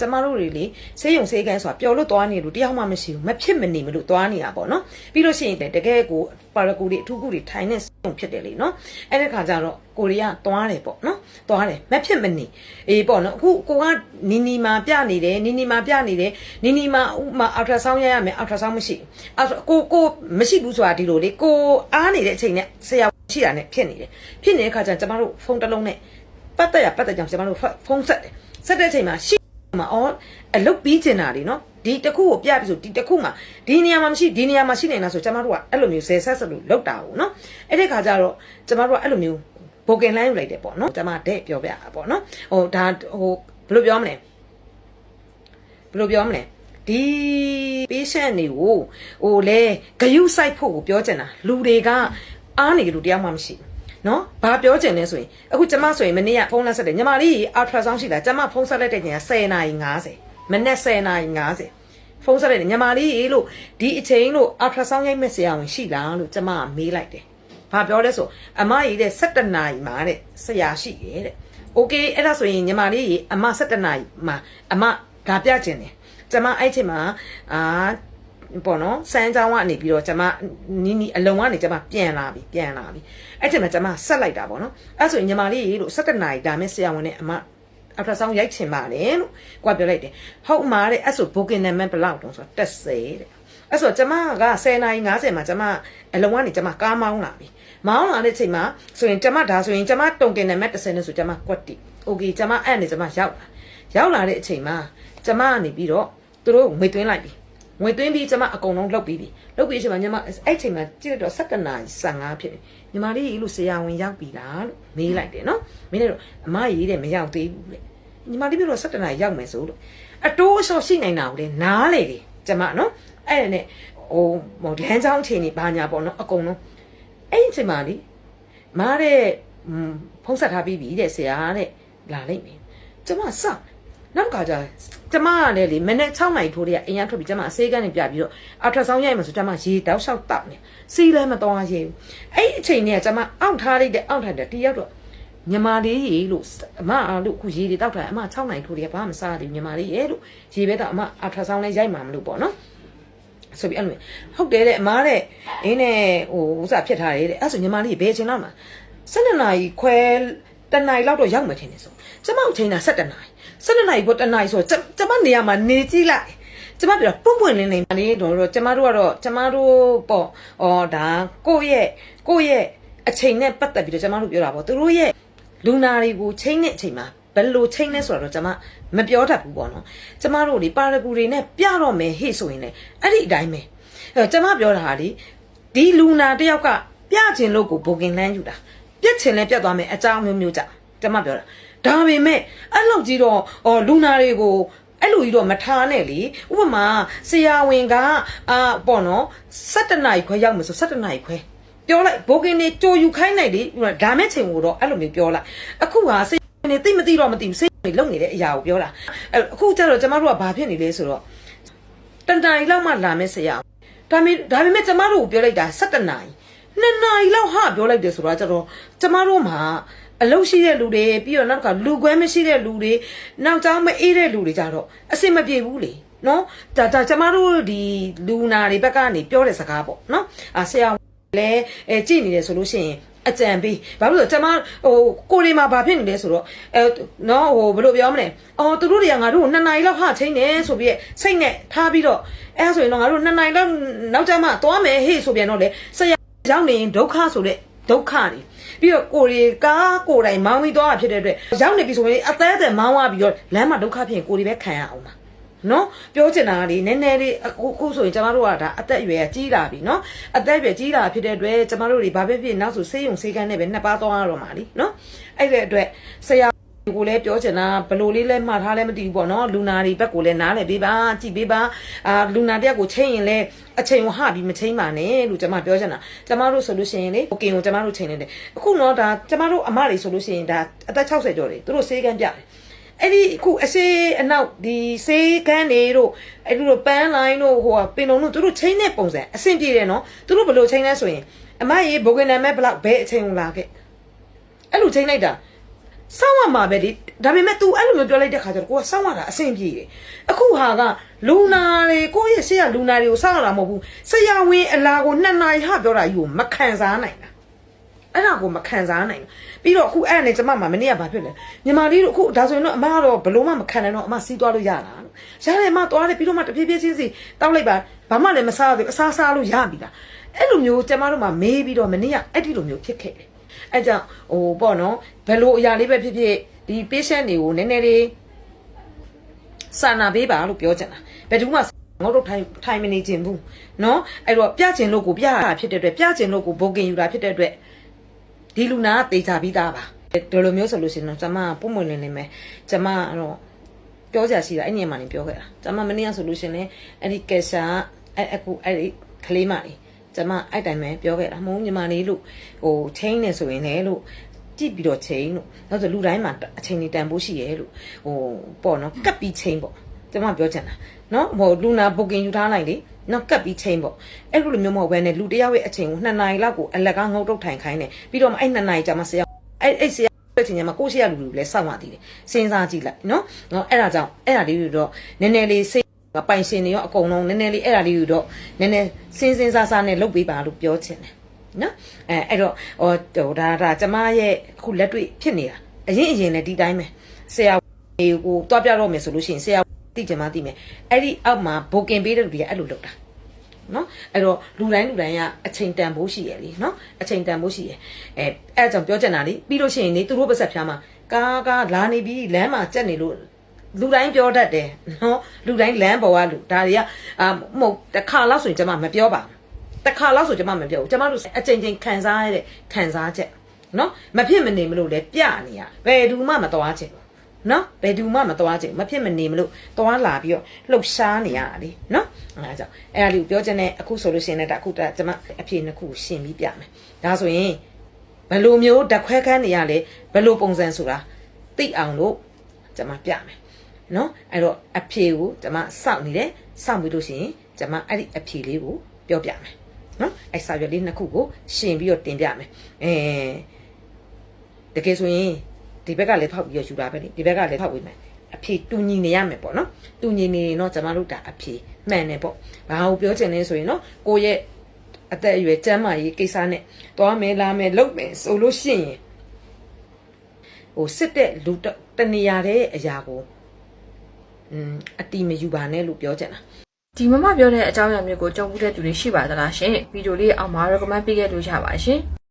ကျမတို့တွေလေဆေးရုံဆေးကန်းဆိုတာပျော်လို့သွားနေလို့တယောက်မှမရှိဘူးမဖြစ်မနေမလို့သွားနေတာပေါ့နော်ပြီးလို့ရှိရင်တကယ်ကိုပါရကူတွေအထူးကူတွေထိုင်နေဆေးရုံဖြစ်တယ်လေနော်အဲ့ဒီခါကျတော့ကိုရီးယားသွားတယ်ပေါ့နော်သွားတယ်မဖြစ်မနေအေးပေါ့နော်အခုကိုကနီနီမာပြနေတယ်နီနီမာပြနေတယ်နီနီမာဥမာအလ်တရာဆောင်းရရမယ်အလ်တရာဆောင်းမရှိအဲ့ကိုကိုမရှိဘူးဆိုတာဒီလိုလေကိုအားနေတဲ့အချိန်နဲ့ဆရာရှိတာနဲ့ဖြစ်နေတယ်ဖြစ်နေတဲ့ခါကျကျမတို့ဖုန်းတစ်လုံးနဲ့ပတ်သက်ရပတ်သက်ကြောင်ကျမတို့ဖုန်းဆက်တယ်ဆက်တဲ့အချိန်မှာရှိ မှာအော်အလုတ်ပြီးကျင်တာလေနော်ဒီတစ်ခုကိုပြပြီဆိုဒီတစ်ခုမှာဒီနေရာမှာမရှိဒီနေရာမှာရှိနေတာဆိုကျမတို့ကအဲ့လိုမျိုးဇယ်ဆက်ဆက်လို့လောက်တာဟုတ်နော်အဲ့ဒီခါကျတော့ကျမတို့ကအဲ့လိုမျိုးဘိုကင်လိုင်းယူလိုက်တယ်ပေါ့နော်ကျမတဲ့ပြောပြတာပေါ့နော်ဟိုဒါဟိုဘယ်လိုပြောမလဲဘယ်လိုပြောမလဲဒီ patient တွေကိုဟိုလေဂယုစိုက်ဖို့ကိုပြောချင်တာလူတွေကအားနေလူတယောက်မှမရှိဘူး နော်ဘာပြောချင်လဲဆိုရင်အခုကျမဆိုရင်မနေ့ကဖုန်းလက်ဆက်တယ်ညီမလေးအာထရာဆောင်းရှိတာကျမဖုန်းဆက်လိုက်တဲ့ချိန်က10နာရီ50မနေ့10နာရီ50ဖုန်းဆက်လိုက်တယ်ညီမလေးလို့ဒီအချိန်လို့အာထရာဆောင်းရိုက်မဲ့ဆရာဝန်ရှိလားလို့ကျမကမေးလိုက်တယ်ဘာပြောလဲဆိုအမကြီးတဲ့17နာရီမှာတဲ့ဆရာရှိရဲ့တဲ့โอเคအဲ့ဒါဆိုရင်ညီမလေးအမ17နာရီမှာအမဒါပြချင်တယ်ကျမအဲ့ချိန်မှာအာ ပေါ့နော်စမ်းချောင်းကနေပြီးတော့ကျမနီးနီးအလုံးကနေကျမပြန်လာပြီပြန်လာပြီအဲ့ချိန်မှာကျမဆက်လိုက်တာပေါ့နော်အဲ့ဆိုရင်ညီမလေးလို့17နာရီဒါမဲ့ဆရာဝန်နဲ့အမအဖျားဆောင်ရိုက်ချင်ပါတယ်လို့ကိုကပြောလိုက်တယ်ဟုတ်မှာတဲ့အဲ့ဆို booking number ဘယ်လောက်တုံးဆိုတော့တက်စေတဲ့အဲ့ဆိုကျမက10နာရီ50မှာကျမအလုံးကနေကျမကားမောင်းလာပြီမောင်းလာတဲ့အချိန်မှာဆိုရင်ကျမဒါဆိုရင်ကျမတုံတင်နံပါတ်30နဲ့ဆိုကျမကွက်တီโอเคကျမအဲ့နေကျမရောက်လာရောက်လာတဲ့အချိန်မှာကျမကနေပြီးတော့သူတို့ငွေသွင်းလိုက်ပြီ ငွေသွင်းပြီးကျမအကုန်လုံးလုတ်ပြီးပြီလုတ်ပြီးအချိန်မှာညီမအဲ့ချိန်မှာကြည့်တော့17နာရီ15ဖြစ်တယ်ညီမလေးလို့ဆရာဝန်ရောက်ပြီလားလို့မေးလိုက်တယ်နော်မေးလိုက်တော့အမရေးတယ်မရောက်သေးဘူးလေညီမလေးပြောတော့17နာရီရောက်မယ်ဆိုလို့အတိုးအလျှော့ရှိနိုင်တာကိုလေနားလေတယ်ကျမနော်အဲ့ဒါနဲ့ဟိုဟိုလမ်းကြောင်းချိန်နေဘာညာပေါ့နော်အကုန်လုံးအဲ့ဒီချိန်မှာလေမားတဲ့ဖုံးဆက်ထားပြီးပြီတဲ့ဆရာတဲ့လာလိုက်မယ်ကျမစောင့် နောက်ကကြကျမကလည်းလေမနေ့6နိုင်ထိုးတည်းအိမ်ရထွက်ပြီးကျမအစေးကန်းနေပြပြီးတော့အထဆောင်းရိုက်မှာဆိုကျမရေတောက်လျှောက်တောက်နေစီးလည်းမတော်ရဘူးအဲ့အချိန်နဲ့ကျမအောင့်ထားလိုက်တဲ့အောင့်ထားတဲ့တရောက်တော့ညီမလေးရေလို့အမအားလို့အခုရေတွေတောက်ထားအမ6နိုင်ထိုးတည်းဘာမှမစားသေးဘူးညီမလေးရေလို့ရေပဲတော့အမအထဆောင်းလည်းရိုက်မှာမလို့ပေါ့နော်ဆိုပြီးအဲ့လိုဟုတ်တယ်တဲ့အမားတဲ့အင်းနဲ့ဟိုဥစားဖြစ်ထားတယ်တဲ့အဲ့ဆိုညီမလေးဘယ်အချိန်လောက်မှာ12နာရီခွဲ တနာရီလောက်တော့ရောက်မှထင်တယ်ဆိုကျမအချိန်က17နာရီ17နာရီကိုတနာရီဆိုကျမနေရာမှာနေကြည့်လိုက်ကျမပြောပွန့်ပွန့်လင်းလင်းလေးတော့ကျမတို့ကတော့ကျမတို့ပေါ့ဩဒါကိုယ့်ရဲ့ကိုယ့်ရဲ့အချိန်နဲ့ပတ်သက်ပြီးတော့ကျမတို့ပြောတာပေါ့သူတို့ရဲ့လူနာတွေကိုချိန်တဲ့အချိန်မှာဘယ်လိုချိန်လဲဆိုတော့ကျမမပြောတတ်ဘူးပေါ့နော်ကျမတို့လေပါရဂူတွေနဲ့ပြတော့မယ်ဟေ့ဆိုရင်လေအဲ့ဒီအတိုင်းပဲအဲကျမပြောတာဟာလေဒီလူနာတယောက်ကပြချင်လို့ကိုဘိုကင်လန်းယူတာ ပြက်ချင်လဲပြက်သွားမယ်အကြောင်းမျိုးမျိုးကြကျမပြောတာဒါပေမဲ့အဲ့လောက်ကြီးတော့အော်လူနာတွေကိုအဲ့လိုကြီးတော့မထားနဲ့လေဥပမာဆရာဝန်ကအာပေါ့နော်17နာရီခွဲရောက်မယ်ဆို17နာရီခွဲပြောလိုက်ဘိုကင်နေကြိုယူခိုင်းလိုက်လေဒါမဲ့ချိန်ကိုတော့အဲ့လိုမျိုးပြောလိုက်အခုဟာဆရာဝန်နေသိမသိတော့မသိဘူးစိတ်နေလုံနေတဲ့အရာကိုပြောတာအခုကျတော့ကျမတို့ကဘာဖြစ်နေလဲဆိုတော့တန်တိုင်လောက်မှလာမယ်ဆရာဒါပေမဲ့ဒါပေမဲ့ကျမတို့ကိုပြောလိုက်တာ17နာရီ 2နာရီလောက်ဟာပြောလိုက်တယ်ဆိုတော့ကျတော့ကျမတို့မှာအလုပ်ရှိတဲ့လူတွေပြီးတော့နောက်တစ်ခါလူခွဲမရှိတဲ့လူတွေနောက်ကျောင်းမအေးတဲ့လူတွေကြတော့အဆင်မပြေဘူးလေနော်ဒါဒါကျမတို့ဒီလူနာတွေဘက်ကနေပြောတဲ့စကားပေါ့နော်အာဆရာလည်းအဲကြည့်နေတယ်ဆိုလို့ရှိရင်အကြံပေးဘာလို့လဲကျမဟိုကိုရီမှာဘာဖြစ်နေလဲဆိုတော့အဲနော်ဟိုဘယ်လိုပြောမလဲအော်သူတို့တွေကငါတို့နှစ်နိုင်လောက်ဟာချင်းနေဆိုပြီးစိတ်နဲ့ထားပြီးတော့အဲဆိုရင်တော့ငါတို့နှစ်နိုင်လောက်နောက်ကျမှသွားမယ်ဟေ့ဆိုပြန်တော့လေဆရာ ရောက်နေရင်ဒုက္ခဆိုတဲ့ဒုက္ခတွေပြီးတော့ကိုရီကားကိုယ်တိုင်မောင်းပြီးသွားတာဖြစ်တဲ့အတွက်ရောက်နေပြီဆိုရင်အသေးအသေးမောင်းသွားပြီးတော့လမ်းမှာဒုက္ခဖြစ်ရင်ကိုရီပဲခံရအောင်ပါနော်ပြောချင်တာကလေနည်းနည်းလေးအခုအခုဆိုရင်ကျမတို့ကဒါအသက်အရွယ်ကြီးလာပြီနော်အသက်အရွယ်ကြီးလာဖြစ်တဲ့အတွက်ကျမတို့တွေဘာဖြစ်ဖြစ်နောက်ဆိုဆေးရုံဆေးကန်းနဲ့ပဲနှစ်ပါးသွားရတော့မှာလीနော်အဲ့တဲ့အတွက်ဆရာ ကိုလည်းပြောချင်တာဘလို့လေးလဲမှားထားလဲမသိဘူးပေါ့နော်လူနာတွေဘက်ကိုလည်းနားလည်ပေးပါကြည်ပေးပါအာလူနာတက်ကိုချိန်ရင်လဲအချိန်ကိုဟပြီးမချိန်ပါနဲ့လို့ကျွန်မပြောချင်တာကျွန်မတို့ဆိုလို့ရှိရင်လေကိုကင်ကိုကျွန်မတို့ချိန်နေတယ်အခုတော့ဒါကျွန်မတို့အမတွေဆိုလို့ရှိရင်ဒါအသက်60ကျော်တယ်သူတို့စေးကန်းပြတယ်အဲ့ဒီအခုအစေးအနောက်ဒီစေးကန်းတွေတို့အဲ့ဒီလိုပန်းလိုင်းတို့ဟိုပင်လုံးတို့သူတို့ချိန်တဲ့ပုံစံအဆင်ပြေတယ်နော်သူတို့ဘယ်လိုချိန်လဲဆိုရင်အမရေဘိုဂန်နံမဲ့ဘလောက်ဘယ်အချိန်ကိုလာခဲ့အဲ့လိုချိန်လိုက်တာ စောင့်ရမှာပဲလေဒါပေမဲ့ तू အဲ့လိုမျိုးပြောလိုက်တဲ့ခါကျတော့ကိုကစောင့်ရတာအဆင်ပြေတယ်အခုဟာကလူနာတွေကိုယ့်ရဲ့ဆေးရလူနာတွေကိုစောင့်ရတာမဟုတ်ဘူးဆရာဝန်အလာကိုနှစ်နာရီဟပြောတာယူကိုမခံစားနိုင်တာအဲ့ဒါကိုမခံစားနိုင်ဘူးပြီးတော့အခုအဲ့ဒါနဲ့ကျမမမနေ့ကဘာဖြစ်လဲညီမလေးတို့အခုဒါဆိုရင်တော့အမကတော့ဘလို့မှမခံနိုင်တော့အမစီးသွားလို့ရတာရတယ်အမသွားတယ်ပြီးတော့မှတဖြည်းဖြည်းချင်းစီတောက်လိုက်ပါဘာမှလည်းမစားသေးဘူးအစားစားလို့ရပြီလားအဲ့လိုမျိုးကျမတို့မှမေးပြီးတော့မနေ့ကအဲ့ဒီလိုမျိုးဖြစ်ခဲ့တယ် အဲ့ကြောင့်ဟိုပေါ့နော်ဘယ်လိုအရာလေးပဲဖြစ်ဖြစ်ဒီ patient တွေကိုနည်းနည်းလေးစာနာပေးပါလို့ပြောချင်တာဘယ်သူမှငေါတို့ထိုင်ထိုင်မနေခြင်းဘူးเนาะအဲ့တော့ပြချင်လို့ကိုပြတာဖြစ်တဲ့အတွက်ပြချင်လို့ကိုဘိုကင်ယူတာဖြစ်တဲ့အတွက် ဒီလူနာကတေချာပြီးသားပါဒီလိုမျိုးဆိုလို့ရှိရင်တော့ကျမကပုံမွင်လင်းနေမယ်ကျမကတော့ပြောကြရှိတာအဲ့ညမှာနေပြောခဲ့တာကျမမနေ့ကဆိုလို့ရှိရင်လည်းအဲ့ဒီကက်ရှာအဲ့အခုအဲ့ဒီကလေးမလေး ကျမအဲ့တိုင်းပဲပြောခဲ့တာမဟုတ်ညီမလေးလို့ဟိုချင်းနေဆိုရင်လည်းလို့ကြည့်ပြီးတော့ချင်းလို့နောက်ဆိုလူတိုင်းမှာအချိန်ကြီးတန်ဖို့ရှိရဲလို့ဟိုပေါ့နော်ကပ်ပြီးချင်းပေါ့ကျမပြောချင်တာနော်ဟိုလူနာဘုတ်ကင်ယူထားလိုက်လေနောက်ကပ်ပြီးချင်းပေါ့အဲ့လိုမျိုးမဟုတ်ဘဲနဲ့လူတစ်ယောက်ရဲ့အချိန်ကို2နာရီလောက်ကိုအလကငုတ်တုတ်ထိုင်ခိုင်းတယ်ပြီးတော့မှအဲ့2နာရီကြာမှဆရာအဲ့အဲ့ဆရာတဲ့ချိန်ကျမှကိုရှိရလူလူလည်းစောင့်ရသေးတယ်စဉ်းစားကြည့်လိုက်နော်နော်အဲ့ဒါကြောင့်အဲ့ဒါလေးတွေတော့နည်းနည်းလေးစိတ် ပိုင်ရှင်တွေရောအကုန်လုံးနည်းနည်းလေးအဲ့ဒါလေးတွေတော့နည်းနည်းစဉ်းစဉ်းစားစားနဲ့လုပ်ပေးပါလို့ပြောချင်တယ်နော်အဲအဲ့တော့ဟိုဟိုဒါဒါကျမရဲ့အခုလက်တွေ့ဖြစ်နေတာအရင်အရင်လည်းဒီတိုင်းပဲဆရာကိုတွားပြတော့မယ်ဆိုလို့ရှိရင်ဆရာသိကြမှာသိမယ်အဲ့ဒီအောက်မှာဘိုကင်ပေးတဲ့လူတွေကအဲ့လိုလုပ်တာနော်အဲ့တော့လူတိုင်းလူတိုင်းကအချိန်တန်ဖို့ရှိရလေနော်အချိန်တန်ဖို့ရှိရအဲအဲ့ကြောင့်ပြောချင်တာလေပြီးလို့ရှိရင်နေသူတို့ပါဆက်ဖျားမှာကားကားလာနေပြီးလမ်းမှာကြက်နေလို့ လူတိုင်းပြောတတ်တယ်နော်လူတိုင်းလမ်းပေါ်ကလူဒါတွေကအာမဟုတ်တစ်ခါလောက်ဆိုရင်ကျွန်မမပြောပါဘူးတစ်ခါလောက်ဆိုကျွန်မမပြောဘူးကျွန်မတို့အချိန်ချင်းခံစားရတဲ့ခံစားချက်နော်မဖြစ်မနေမလို့လေပြနေရဘယ်သူမှမတော်ချင်ဘူးနော်ဘယ်သူမှမသွားချင်ဘူးမဖြစ်မနေမလို့သွားလာပြီးတော့လှုပ်ရှားနေရတာလေနော်အဲဒါကြောင့်အဲ့ဒါလေးကိုပြောချင်တဲ့အခုဆိုလို့ရှိရင်လည်းဒါအခုဒါကျွန်မအဖြေနှစ်ခုရှင်းပြီးပြမယ်ဒါဆိုရင်ဘယ်လိုမျိုးဓာတ်ခွဲခန်းနေရလဲဘယ်လိုပုံစံဆိုတာသိအောင်လို့ကျွန်မပြမယ် နော်အဲ့တော့အဖြေကိုကျွန်မစောင့်နေတယ်စောင့်ပြီးလို့ရှိရင်ကျွန်မအဲ့ဒီအဖြေလေးကိုပြောပြမယ်နော်အဲ့စာရွက်လေးနှစ်ခုကိုရှင်းပြီးတော့တင်ပြမယ်အဲတကယ်ဆိုရင်ဒီဘက်ကလည်းဖောက်ပြီးရယူတာပဲလေဒီဘက်ကလည်းဖောက်ပြီးမယ်အဖြေတူညီနေရမယ်ပေါ့နော်တူညီနေရင်တော့ကျွန်မတို့ဒါအဖြေမှန်တယ်ပေါ့ဘာကိုပြောချင်လဲဆိုရင်နော်ကိုရဲ့အသက်အရွယ်ကျန်းမာရေးကိစ္စနဲ့သွားမယ်လာမယ်လုပ်မယ်ဆိုလို့ရှိရင်ဟိုစစ်တဲ့လူတတနေရာတဲ့အရာကို อืมအတီမယူပါနဲ့လို့ပြောချင်တာဒီမမပြောတဲ့အကြောင်းအရာမျိုးကိုကြုံဘူးတဲ့သူတွေရှိပါသလားရှင်ဗီဒီယိုလေးအောက်မှာ recommend ပေးခဲ့လို့ရပါရှင်